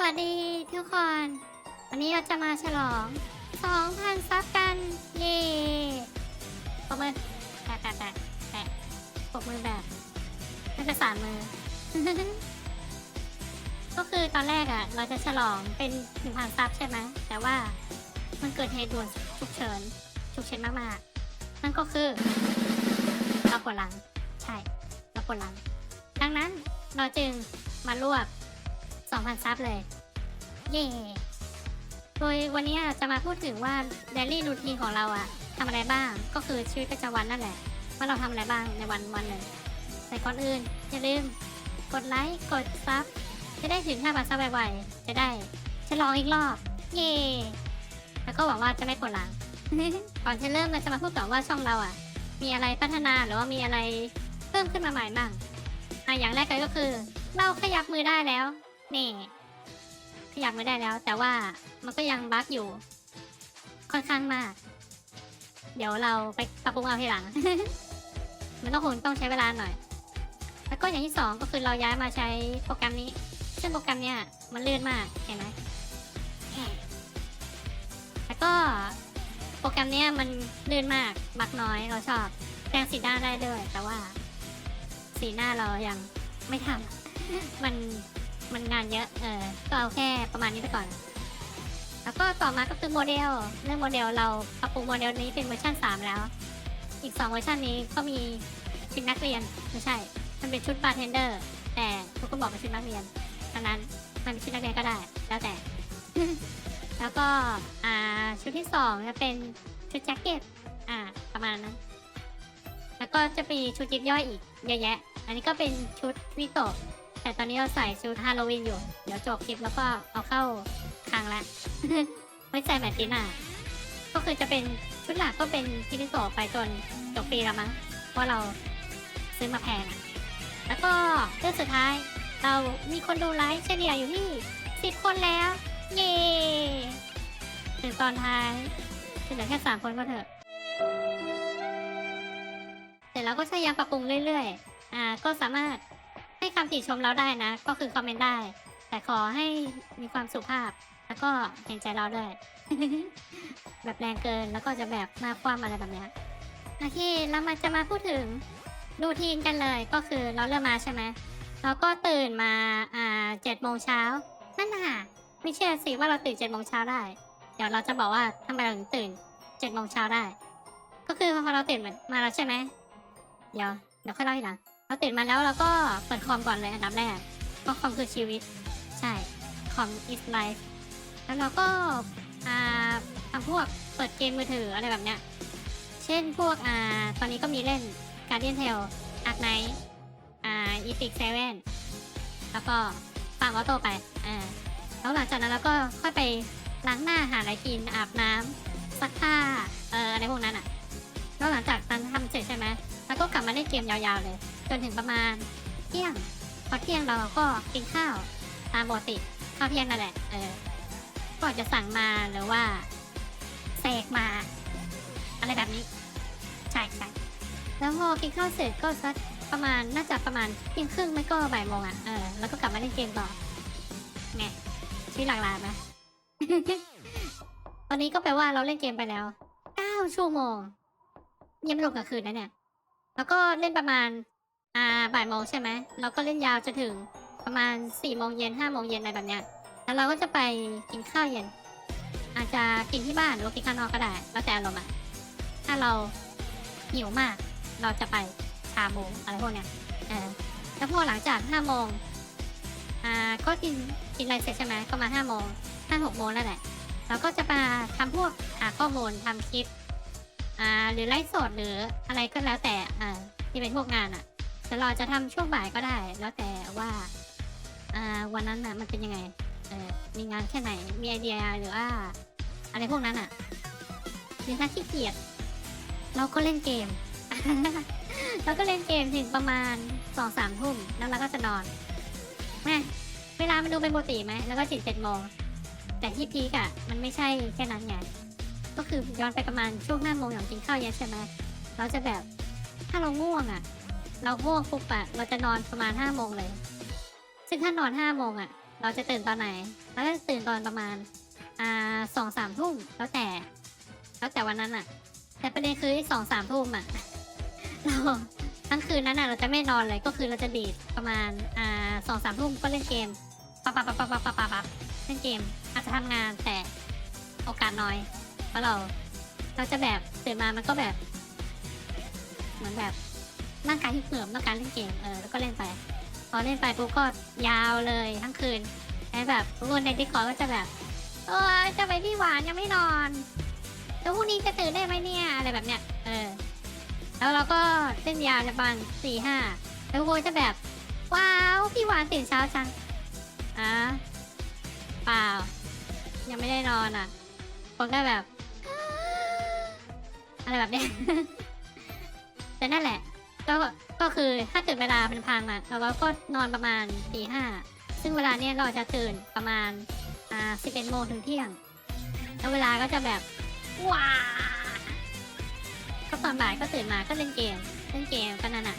สวัสดีทุกคน วันนี้เราจะมาฉลอง 2,000 ซับกัน เย่ปรบมือแปะแปะแปะแปะปรบมือแบบไม่ประสานมือ ก็คือตอนแรกอะ เราจะฉลองเป็น 1,000 ซับใช่ไหม แต่ว่ามันเกิดเหตุด่วนฉุกเฉินฉุกเฉินมากๆ นั่นก็คือเราปวดหลัง ใช่ เราปวดหลัง ดังนั้นเราจึงมารวบ 2,000 ซับเลย เย่โดยวันนี้จะมาพูดถึงว่าเดลี่รูทีนของเราอะทำอะไรบ้าง ก็คือชีวิตประจำวันนั่นแหละ ว่าเราทำอะไรบ้างในวันวันหนึ่งแต่ก่อนอื่น อย่าลืม กดไลค์กดซับจะได้ถึง5,000ซับไวๆจะได้ฉลองอีกรอบ เย่แล้วก็หวังว่าจะไม่ปวดหลังก่อนจะเริ่มเราจะมาพูดก่อนว่าช่องเราอะมีอะไรพัฒนาหรือว่ามีอะไรเพิ่มขึ้นมาใหม่บ้างอะอย่างแรกเลยก็คือ เราขยับมือได้แล้ว นี่ขยับไม่ได้แล้ว แต่ว่ามันก็ยังบั๊กอยู่ ค่อนข้างมาก เดี๋ยวเราไปปรับปรุงเอาทีหลัง มันต้องคงต้องใช้เวลาหน่อย แล้วก็อย่างที่สองก็คือเราย้ายมาใช้โปรแกรมนี้ ซึ่งโปรแกรมเนี้ยมันลื่นมากเห็นไหมแล้วก็โปรแกรมเนี้ยมันลื่นมากบั๊กน้อยเราชอบแปลงสีหน้าได้ด้วย แต่ว่า สีหน้าเรายังไม่ทำมัน มันงานเยอะ เออ ก็เอาแค่ประมาณนี้ไปก่อน แล้วก็ต่อมาก็คือโมเดล เรื่องโมเดลเราปรับปรุงโมเดลนี้เป็นเวอร์ชัน3 แล้ว อีก 2 เวอร์ชันนี้ก็มีชุดนักเรียน ไม่ใช่ มันเป็นชุดบาร์เทนเดอร์ แต่ทุกคนบอกเป็นชุดนักเรียนดังนั้นมันเป็นชุดนักเรียนก็ได้ แล้วแต่ แล้วก็ อ่า ชุดที่2จะเป็นชุดแจ็คเก็ต อ่า ประมาณนั้น แล้วก็จะมีชุดยิบย่อยอีกเยอะแยะ อันนี้ก็เป็นชุดวิโตะ แต่ตอนนี้เราใส่ชุดฮาโลวีนอยู่ เดี๋ยวจบคลิปแล้วก็เอาเข้าคลังละไม่ใส่แบบตีหน้าก็คือจะเป็นชุดหลักก็เป็นคิริโตะไปจนจบปีแล้วมั้ง เพราะเราซื้อมาแพงอะแล้วก็เรื่องสุดท้ายเรามีคนดูไลฟ์เฉลี่ยอยู่ที่สิบคนแล้ว เย้ถึงตอนท้ายจะเหลือแค่สามคนก็เถอะแต่เราก็พยายามปรับปรุงเรื่อยๆ อ่า ก็สามารถ ให้คำติชมเราได้นะ ก็คือคอมเมนต์ได้ แต่ขอให้มีความสุภาพ แล้วก็เห็นใจเราด้วย แบบแรงเกินแล้วก็จะแบบมาความอะไรแบบเนี้ยโอเคเรามาจะมาพูดถึงรูทีนกันเลยก็คือเราเริ่มมาใช่ไหมเราก็ตื่นมาอ่าเจ็ดโมงเช้านั่นน่ะไม่เชื่อสิว่าเราตื่นเจ็ดโมงเช้าได้ เดี๋ยวเราจะบอกว่าทำไมเราถึงตื่นเจ็ดโมงเช้าได้ ก็คือพอเราตื่นมาแล้วใช่ไหมเดี๋ยวเดี๋ยวค่อยเล่าทีหลัง เราตื่นมาแล้วเราก็เปิดคอมก่อนเลยอันดับแรกเพราะคอมคือชีวิต ใช่คอม is life แล้วเราก็ทำพวกเปิดเกมมือถืออะไรแบบเนี้ย เช่นพวกอ่าตอนนี้ก็มีเล่น Guardian Tale Ark Knight อ่า Epic Seven แล้วก็ฟังออโต้ไปอ่าแล้วหลังจากนั้นเราก็ค่อยไปล้างหน้าหาอะไรกินอาบน้ำซักผ้าเอ่ออะไรพวกนั้นอะแล้วหลังจากนั้นทำเสร็จใช่ไหมแล้วก็กลับมาเล่นเกมยาวๆเลย จนถึงประมาณเที่ยงพอเที่ยงเราก็กินข้าวตามปกติข้าวเที่ยงนั่นแหละเออก็จะสั่งมาหรือว่าเสกมา อะไรแบบนี้ใช่ใช่แล้วพอกินข้าวเสร็จก็สักประมาณน่าจะประมาณเที่ยงครึ่งไม่ก็บ่ายโมงอะเออแล้วก็กลับมาเล่นเกมต่อไงชีวิตหลากหลายไหมตอนนี้ก็แปลว่าเราเล่นเกมไปแล้ว9ชั่วโมงยังไม่รวมกลางคืนนะเนี่ย แล้วก็เล่นประมาณ อ่าบ่ายโมงใช่ไหมเราก็เล่นยาวจนถึงประมาณสี่โมงเย็นห้าโมงเย็นอะไรแบบเนี้ยแล้วเราก็จะไปกินข้าวเย็น อาจจะกินที่บ้านหรือกินข้างนอกก็ได้แล้วแต่อารมณ์อะถ้าเราหิวมาก เราจะไปชาบูอะไรพวกเนี้ยเออแล้วพอหลังจากห้าโมงอ่าก็กินกินอะไรเสร็จใช่ไหมก็มาห้าโมงห้าหกโมงนั่นแหละเราก็จะมาทำพวกหาข้อมูลทำคลิปอ่าหรือไลฟ์สดหรืออะไรก็แล้วแต่อ่าที่เป็นพวกงานอะ แต่เราจะทำช่วงบ่ายก็ได้ แล้วแต่ว่าวันนั้นน่ะมันเป็นยังไงมีงานแค่ไหน มีไอเดียหรือว่า อะไรพวกนั้นอะหรือถ้าขี้เกียจเราก็เล่นเกมเราก็เล่นเกมถึงประมาณสองสามทุ่มแล้วเราก็จะนอนแม่เวลามันดูเป็นปกติไหมแล้วก็จิตเจ็ดโมงแต่ที่พีกอะมันไม่ใช่แค่นั้นไงก็คือย้อนไปประมาณช่วงห้าโมงอย่างกินข้าวเย็นใช่ไหมเราจะแบบถ้าเราง่วงอะ เราง่วงปุ๊บอะเราจะนอนประมาณห้าโมงเลย ซึ่งถ้านอนห้าโมงอะเราจะตื่นตอนไหนเราจะตื่นตอนประมาณอ่าสองสามทุ่มแล้วแต่ แล้วแต่วันนั้นอะแต่ประเด็นคือสองสามทุ่มอะเราทั้งคืนนั้นอะเราจะไม่นอนเลยก็คือเราจะดีดประมาณอ่าสองสามทุ่มก็เล่นเกมปั๊บปั๊บปั๊บปั๊บปั๊บปั๊บปั๊บเล่นเกมอาจจะทำงานแต่โอกาสน้อย เพราะเราเราจะแบบตื่นมามันก็แบบ เหมือนแบบ ร่างกายที่เสื่อมต้องการเล่นเกมเออแล้วก็เล่นไป พอเล่นไปปุ๊บก็ยาวเลยทั้งคืนไอ้แบบทุกคนในดิสคอร์ก็จะแบบเออจะไปพี่หวานยังไม่นอนแล้วพรุ่งนี้จะตื่นได้ไหมเนี่ยอะไรแบบเนี้ยเออ แล้วเราก็เล่นยาวจะประมาณสี่ห้าแล้วทุกคนจะแบบว้าวพี่หวานตื่นเช้าจังอะเปล่า ยังไม่ได้นอนอะคนก็แบบ อะไรแบบเนี้ยแต่นั่นแหละ ก็ก็คือถ้าเกิดเวลาเป็นพังอะเราก็นอนประมาณตีห้าซึ่งเวลาเนี้ยเราจะตื่นประมาณอ่าสิบเอ็ดโมงถึงเที่ยง แล้วเวลาก็จะแบบว้าก็ตอนบ่ายก็ตื่นมาก็เล่นเกมเล่นเกมก็นั่นอะ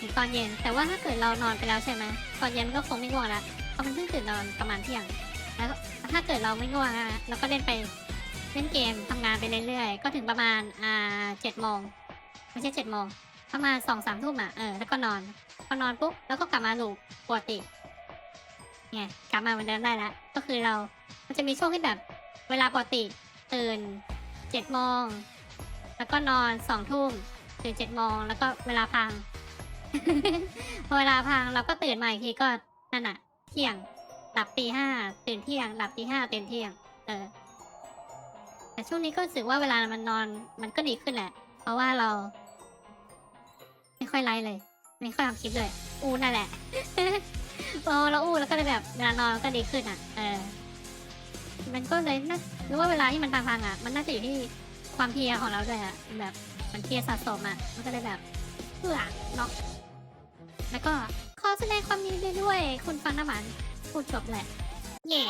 ถึงตอนเย็น แต่ว่าถ้าเกิดเรานอนไปแล้วใช่ไหมตอนเย็นก็คงไม่ง่วงละเพราะมันเพิ่งตื่นนอนประมาณเที่ยง แล้วถ้าเกิดเราไม่ง่วงอะเราก็เล่นไปเล่นเกมทำงานไปเรื่อยๆก็ถึงประมาณอ่าเจ็ดโมงไม่ใช่เจ็ดโมง ประมาณสองสามทุ่มอะเออแล้วก็นอนพอนอนปุ๊บแล้วก็กลับมาลูปปกติไงกลับมาเหมือนเดิมได้ล้วก็คือเรา มันจะมีช่วงที่แบบเวลาปกติตื่นเจ็ดโมงแล้วก็นอนสองทุ่มตื่นเจ็ดโมงแล้วก็เวลาพังพอเวลาพังเราก็ตื่นมาอีกทีก็นั่นน่ะเที่ยงหลับตีห้าตื่นเที่ยงหลับตีห้าตื่นเที่ยง เออ แต่ช่วงนี้ก็รู้สึกว่าเวลามันนอนมันก็ดีขึ้นแหละ เพราะว่าเรา ไม่ค่อยไลฟ์เลย ไม่ค่อยทำคลิปเลย อูนั่นแหละพอเราอู้แล้วก็เลยแบบเวลานอนก็ดีขึ้นอะ เออ มันก็เลยน่ารู้ว่าเวลาที่มันพังๆอะ มันน่าจะอยู่ที่ความเพียของเราด้วยอะ แบบมันเพียสะสมอะ มันก็เลยแบบเพื่อเนาะแล้วก็ขอแสดงความยินดีด้วย คุณฟังน้ำมันพูดจบแหละ เย่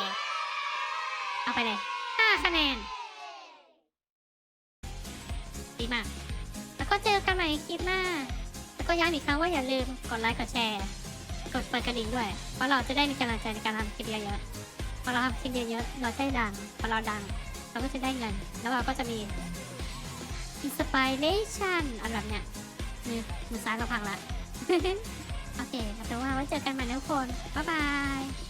เอาไปเลยห้าคะแนน ดีมาก แล้วก็เจอกันใหม่คลิปหน้า ก็ย้ำอีกครั้งว่าอย่าลืมกดไลค์กดแชร์ กดเปิดกระดิ่งด้วย เพราะเราจะได้มีกำลังใจในการทำคลิปเยอะๆพอเราทำคลิปเยอะๆเราจะได้ดังพอเราดัง เราก็จะได้เงิน แล้วเราก็จะมีอินสปิเรชันอะไรแบบเนี้ยมือมือซ้ายเราพังละ โอเคเอาเป็นว่าไว้เจอกันใหม่นะทุกคน บ๊ายบาย